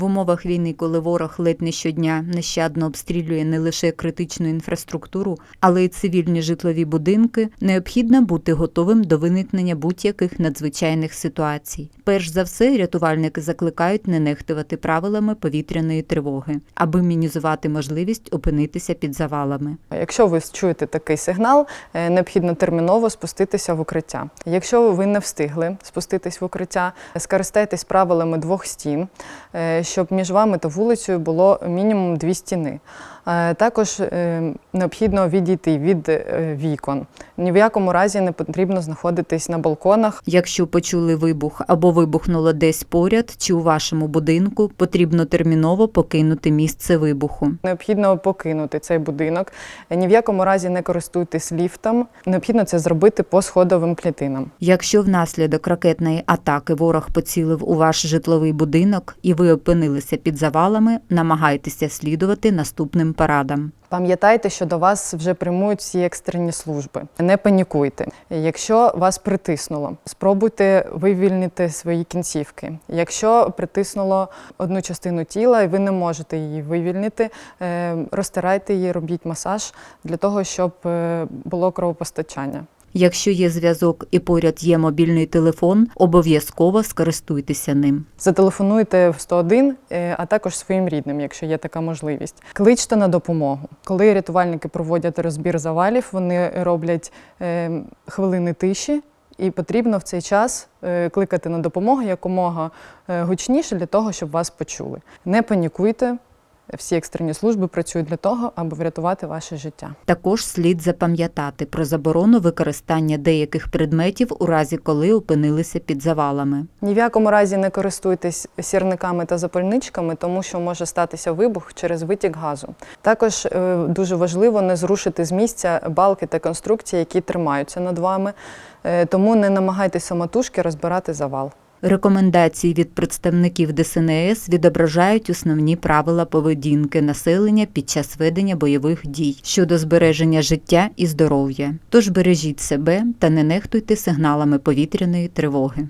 В умовах війни, коли ворог ледь не щодня нещадно обстрілює не лише критичну інфраструктуру, але й цивільні житлові будинки, необхідно бути готовим до виникнення будь-яких надзвичайних ситуацій. Перш за все, рятувальники закликають не нехтувати правилами повітряної тривоги, аби мінімізувати можливість опинитися під завалами. Якщо ви чуєте такий сигнал, е, необхідно терміново спуститися в укриття. Якщо ви не встигли спуститись в укриття, скористайтесь правилами двох стін, е, щоб між вами та вулицею було мінімум дві стіни. Е, Також е, необхідно відійти від е, вікон. Ні в якому разі не потрібно знаходитись на балконах. Якщо почули вибух або вибухнуло десь поряд чи у вашому будинку, потрібно терміново покинути місце вибуху. Необхідно покинути цей будинок. Ні в якому разі не користуйтесь ліфтом. Необхідно це зробити по сходовим клітинам. Якщо внаслідок ракетної атаки ворог поцілив у ваш житловий будинок і ви опинилися під завалами, намагайтеся слідувати наступним порадам. Пам'ятайте, що до вас вже прямують всі екстрені служби. Не панікуйте. Якщо вас притиснуло, спробуйте вивільнити свої кінцівки. Якщо притиснуло одну частину тіла і ви не можете її вивільнити, е, розтирайте її, робіть масаж для того, щоб е, було кровопостачання. Якщо є зв'язок і поряд є мобільний телефон, обов'язково скористуйтеся ним. Зателефонуйте в 101, е, а також своїм рідним, якщо є така можливість. Кличте на допомогу. Коли рятувальники проводять розбір завалів, вони роблять е, хвилини тиші. І потрібно в цей час е, кликати на допомогу якомога гучніше для того, щоб вас почули. Не панікуйте. Всі екстрені служби працюють для того, аби врятувати ваше життя. Також слід запам'ятати про заборону використання деяких предметів у разі, коли опинилися під завалами. Ні в якому разі не користуйтесь сірниками та запальничками, тому що може статися вибух через витік газу. Також е, дуже важливо не зрушити з місця балки та конструкції, які тримаються над вами. Е, Тому не намагайтеся самотужки розбирати завал. Рекомендації від представників ДСНС відображають основні правила поведінки населення під час ведення бойових дій щодо збереження життя і здоров'я. Тож бережіть себе та не нехтуйте сигналами повітряної тривоги.